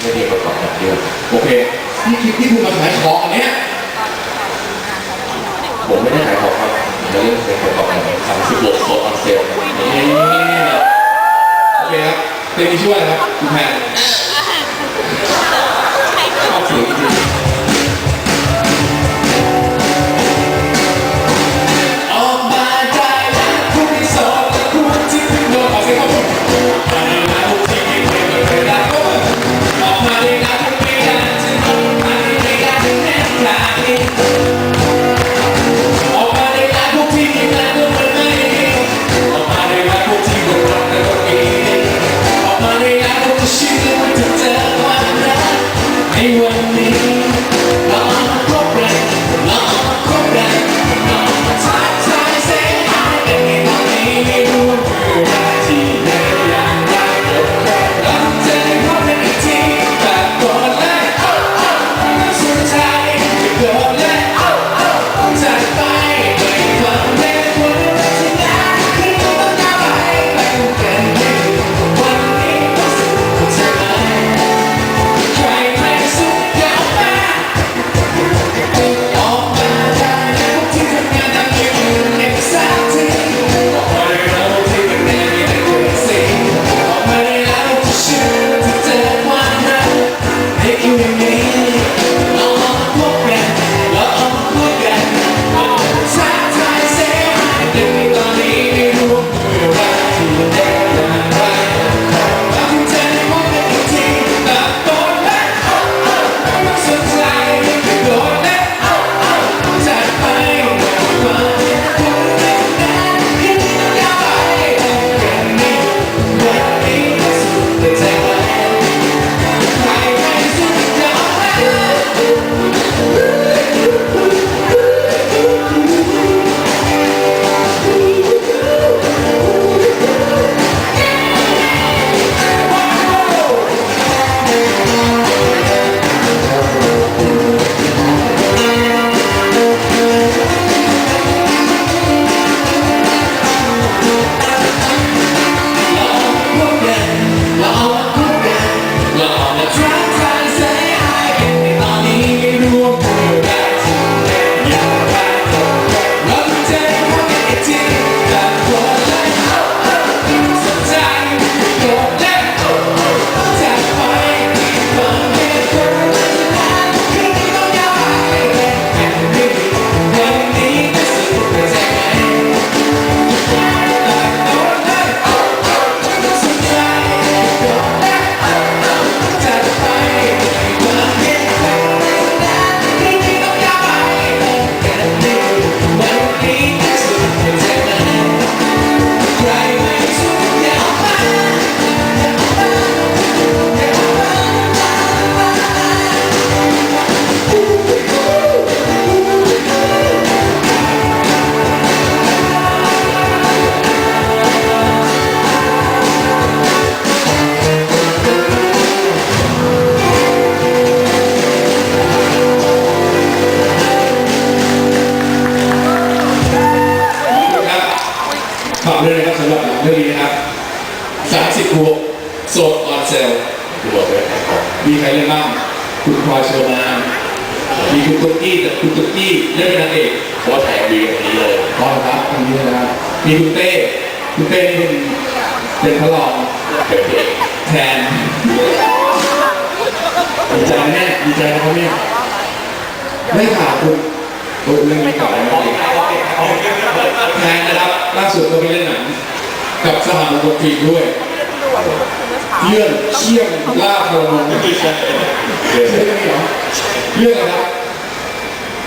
ไม่ได้ประกอบอย่างเดียวโอเคนี่คลิปที่คุณมาขายของอันเนี้ยผมไม่ได้ขายของครับผมเล่นเป็นประกอบอย่างสามสิบโลโซออนเซลนี่โอเคครับเพลงนี้ชื่อว่าอะไรครับคุณแพน ในวั โสดออนเซลคือบอกไม่ได้ขายของมีใครเล่นบ้าง คุณพลอยเชอร์มานมีคุณตุ๊กกี้แต่คุณตุ๊กกี้เล่นเป็นนางเอกเพราะว่าถ่ายดีแบบนี้เลยพอครับทางนี้นะครับมีคุณเต้คุณเต้นี่เป็นเป็นพระรองเป็นเพลงแทนดีใจนะเนี่ยดีใจนะครับเนี่ยได้ข่าวคุณโอ้เรื่องนี้เก่าแล้วนะแทนนะครับล่าสุดก็ไปเล่นหนังกับสหมงคลฟิล์มด้วย เรื่องเชี่ยงล่าพลเมืองไม่ใช่เรื่องนี้เหรอเรื่องอะไรครับ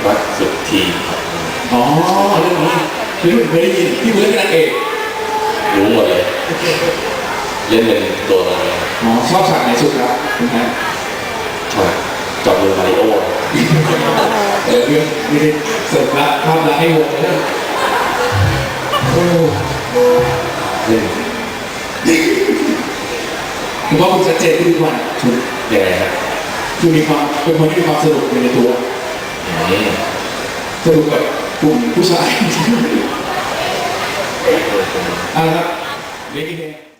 รักสุดทีอ๋อเรื่องนี้คือผมเคยได้ยินที่คุณเล่นเป็นนางเอกรู้หมดเลยเล่นเป็นตัวอะไรอ๋อชอบฉากไหนสุดครับคุณแพทใช่จับมือมาริโอเดี๋ยวเรื่องไม่ได้เสิร์ฟละภาพละให้วงเลยโอ้เล่นผม ว่าคุณชัดเจนขึ้นทุกวันคุณยังไงครับคือมีความเป็นคนที่มีความสนุกในตัวอืมสนุกกับกลุ่มผู้ชายเออเออเออเอะครับเล็กอีกเพลง